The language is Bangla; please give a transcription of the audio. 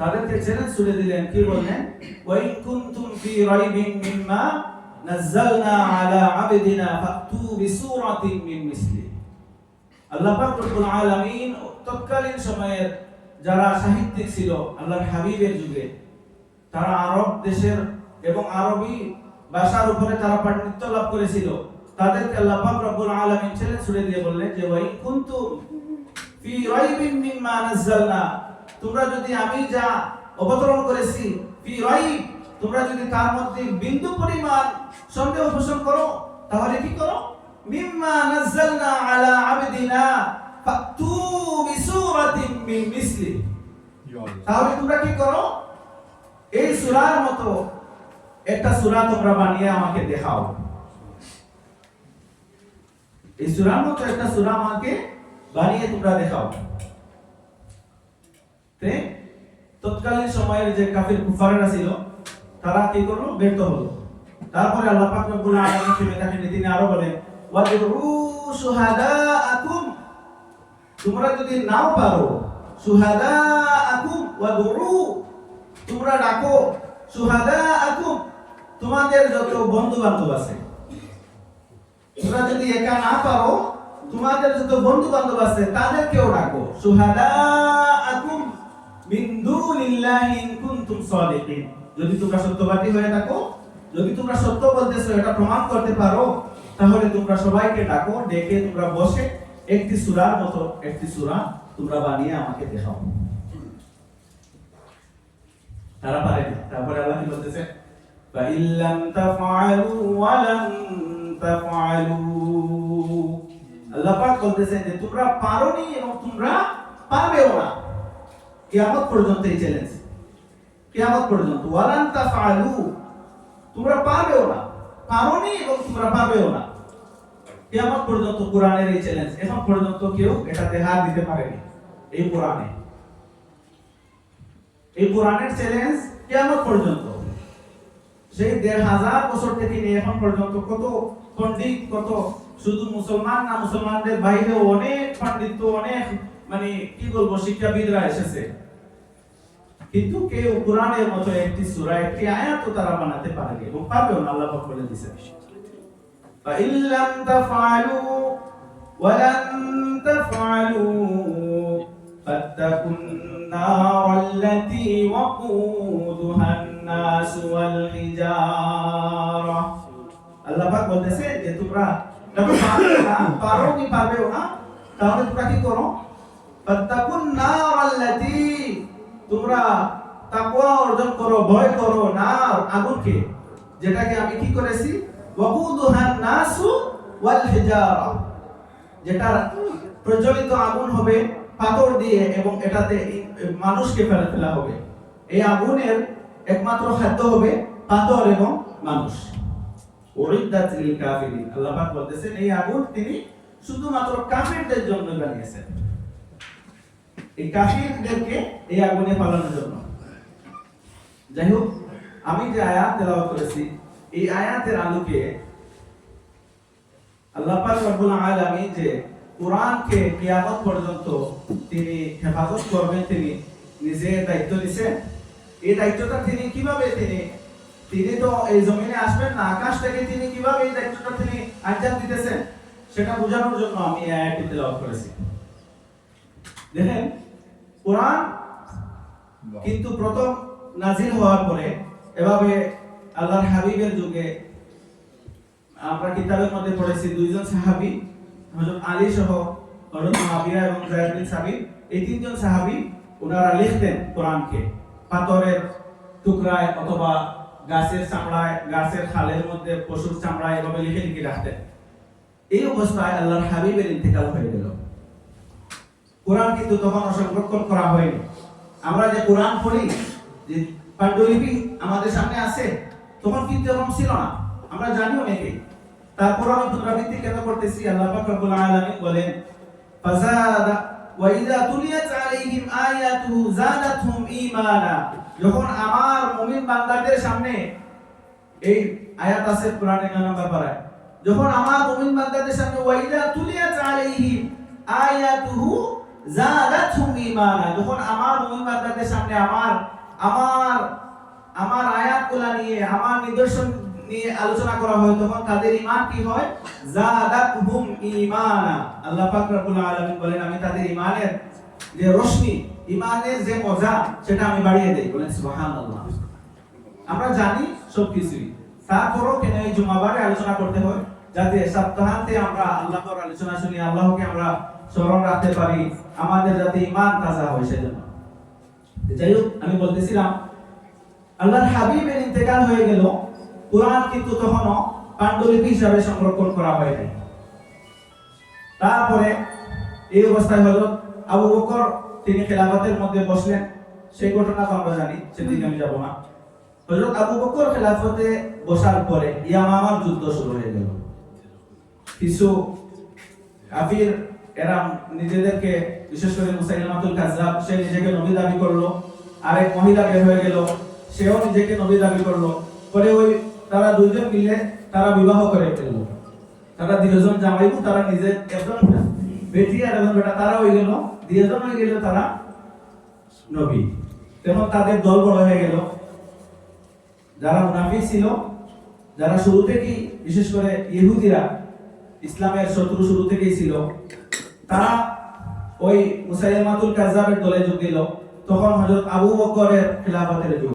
তাদেরকে চ্যালেঞ্জ ছুড়ে দিলেন, কি বললেন? ওয়াইন কুনতুম ফি রাইবিন মিম্মা নাযালনা আলা আবদিনা ফাতু বিসূরাতিন মিন মিসলি। আল্লাহ পাক রব্বুল আলামিন তৎকালীন সময়ের যারা সাহিত্যিক ছিল, আল্লাহর হাবিবের যুগে, তারা আরব দেশের এবং আরবি ভাষার উপরে তারা পাণ্ডিত্য লাভ করেছিল। তাদেরকে আল্লাহ পাক রব্বুল আলামিন চ্যালেঞ্জ ছুড়ে দিয়ে বললেন যে, ওয়াইন কুনতুম ফি রাইবিন মিম্মা নাযালনা তোমরা যদি আমি যা অবতরণ করেছি তোমরা যদি তার মধ্যে বিন্দু পরিমাণ সন্দেহ পোষণ করো, তাহলে কি করো? তাহলে তোমরা কি করো? এই সূরার মতো একটা সূরা তোমরা বানিয়ে আমাকে দেখাও। এই সূরার মতো একটা সূরা আমাকে বানিয়ে তোমরা দেখাও। তৎকালীন সময়ের যে কাফির কুফারেরা ছিল, তারা কি করল? ব্যর্থ হলো। তারপরে আল্লাহ পাক রব্বুল আলামিন থেকে তাকে তিনি আরও বলেন, ওয়াদরু শুহাদাআকুম। তোমরা যদি নাও পারো, শুহাদাআকুম ওয়াদরু। তোমরা ডাকো, শুহাদাআকুম। তোমাদের যত বন্ধু বান্ধব আছে। তোমরা যদি একা না পারো, তোমাদের যত বন্ধু বান্ধব আছে, তাদেরকেও ডাকো, শুহাদাআকুম। মিন দুনিল্লাহি ইন কুনতুম সাদিকিন যদি তোমরা সত্যবাদী হয়ে থাকো যদি তোমরা সত্য বলতেছো এটা প্রমাণ করতে পারো তাহলে তোমরা সবাইকে ডাকো ডেকে তোমরা বসে একটি সূরার মতো একটি সূরা তোমরা বানিয়ে আমাকে দেখাও তারা পারে না তারপরে আল্লাহ কি বলতেছে فَإِن لَّمْ تَفْعَلُوا وَلَن تَفْعَلُوا আল্লাহ পাক বলতেছেন যে তোমরা পারোনি এবং তোমরা পারবেও না কিয়ামত পর্যন্ত এই চ্যালেঞ্জ কিয়ামত পর্যন্ত। ওয়ালান তাফআলু, তোমরা পারবেও না। পারোনি এবং তোমরা পারবেও না। কিয়ামত পর্যন্ত কোরআনের এই চ্যালেঞ্জ এখন পর্যন্ত কেউ এটা দেখা দিতে পারেনি। এই কোরআনে। এই কোরআনের চ্যালেঞ্জ কিয়ামত পর্যন্ত। সেই দেড় হাজার বছর থেকে নিয়ে এখন পর্যন্ত কত পণ্ডিত, কত শুধু মুসলমান না মুসলমানদের বাইরেও অনেক পাণ্ডিত্য অনেক মানে কি বলবো শিক্ষাবিদরা এসেছে কিন্তু কেউ কোরআনের মতো একটি সূরা একটি আয়াত তারা বানাতে পারেনি এবং পারবেও না আল্লাহ পাক বলে দিয়েছেন فإن لم تفعلوا ولن تفعلوا فاتقوا النار التي وقودها الناس والحجارة আল্লাহ পাক বলতেছে যে তোমরা যখন পারবে না পারো কি পারবেও না তাহলে তোমরা কি করো তোমরা অর্জন করো, ভয় করো নার আগুনকে যেটাকে আমি কি করেছি? নাসু ওয়াল হিজারা। যেটা প্রজ্বলিত আগুন হবে, পাথর দিয়ে, এবং এটাতে মানুষকে ফেলে ফেলা হবে। এই আগুনের একমাত্র খাদ্য হবে পাথর এবং মানুষ। উরিদ্দাত লিল কাফিরিন। আল্লাহ পাক বলতেছেন, এই আগুন তিনি শুধুমাত্র কাফিরদের জন্য বানিয়েছেন। এই কাফিরদেরকে এই আগুনে পালানোর জন্য। যাই হোক আমি যে আয়াত তেলাওয়াত করেছি, এই আয়াতের আলোকে আল্লাহ পাক রব্বুল আলামিন যে কোরআনকে কিয়ামত পর্যন্ত তিনি হেফাজত করবেন, তিনি নিজে দায়িত্ব নিছেন এই দায়িত্বটা তিনি কীভাবে তিনি তিনি তো এই জমিনে আসবেন না, আকাশ থেকে তিনি কীভাবে এই দায়িত্বটা তিনি আঞ্জাম দিতেছেন, সেটা বোঝানোর জন্য আমি আয়াতটি তেলাওয়াত করেছি। দেখেন কোরআন কিন্তু প্রথম নাজিল হওয়ার পরে এভাবে আল্লাহর হাবিবের যুগে আমরা কিতাবের মধ্যে পড়েছি দুইজন সাহাবী হযরত আলী সহ হযরত মুআবিয়া এবং যায়েদ বিন সাবিত এই তিনজন সাহাবী ওনারা লিখতেন কোরআনকে। পাথরের টুকরায় অথবা গাছের চামড়ায় গাছের খালের মধ্যে পশুর চামড়ায় এভাবে লিখে লিখে রাখতেন। এই অবস্থায় আল্লাহর হাবিবের ইন্তেকাল হয়ে গেল। কোরআন কিন্তু তখন সংরক্ষণ করা হয়নি। আমরা যে কোরআন পড়ি, যে পাণ্ডুলিপি আমাদের সামনে আছে, তখন কিন্তু এরকম ছিল না। আমরা জানি অনেকে তারপর আমি পুনরাবৃত্তি কেন করতেছি? আল্লাহ পাক রব্বুল আলামিন বলেন, ফাজাদা, ওয়া ইযা তুলিয়াত আলাইহিম আয়াতুহু জাদাতহুম ঈমানা। যখন আমার মুমিন বান্দাদের সামনে এই আয়াত আছে কোরআনে নানা ব্যাপারে, যখন আমার মুমিন বান্দাদের সামনে, ওয়া ইযা তুলিয়াত আলাইহিম আয়াতুহু আমি তাদের ঈমানের যে রোশনি ঈমানের যে মজা, সেটা আমি বাড়িয়ে দেই। বলেন আমরা জানি সবকিছুই। তারপরও কেন এই জুমাবারে আলোচনা করতে হয়? যাতে সপ্তাহান্তে আমরা আল্লাহর আলোচনা শুনি, আল্লাহকে আমরা স্মরণ রাখতে পারি, আমাদের যাতে ইমান তাজা হয় সেজন্য। যাই হোক আমি বলতেছিলাম, আল্লাহর হাবিবের ইন্তেকাল হয়ে গেল, কোরআন কিন্তু তখনও পাণ্ডুলিপি হিসাবে সংরক্ষণ করা হয় নাই। তারপরে এই অবস্থায় হলো আবু বকর, তিনি খেলাফতের মধ্যে বসলেন। সেই ঘটনা তো আমরা জানি সেদিকে আমি যাব না। হযরত আবু বকর খেলাফতে বসার পরে ইয়ামামার যুদ্ধ শুরু হয়ে গেল। কিছু কাফির এরা নিজেদেরকে, বিশেষ করে মুসাইলামাতুল কাজ্জাব, সে নিজেকে নবী দাবি করল, আরেক মহিলা বের হয়ে গেল, সেও নিজেকে নবী দাবি করল। পরে ওই তারা দুইজন মিলে তারা বিবাহ করে ফেলল। তারা দুজন জামাইবু, তারা নিজে একজন বেটি আর একজন বেটা, তারা হয়ে গেল দুজন হয়ে গেল তারা নবী। তেমন তাদের দল বড় হয়ে গেল। যারা মুনাফিক ছিল, যারা শুরু থেকেই, বিশেষ করে ইহুদিরা ইসলামের শত্রু শুরু থেকেই ছিল। তারা ওই মুসাইলামাতুল কাজাবের দলে যোগ দিল। তখন হজরত আবু বকরের খিলাফতের যুগ।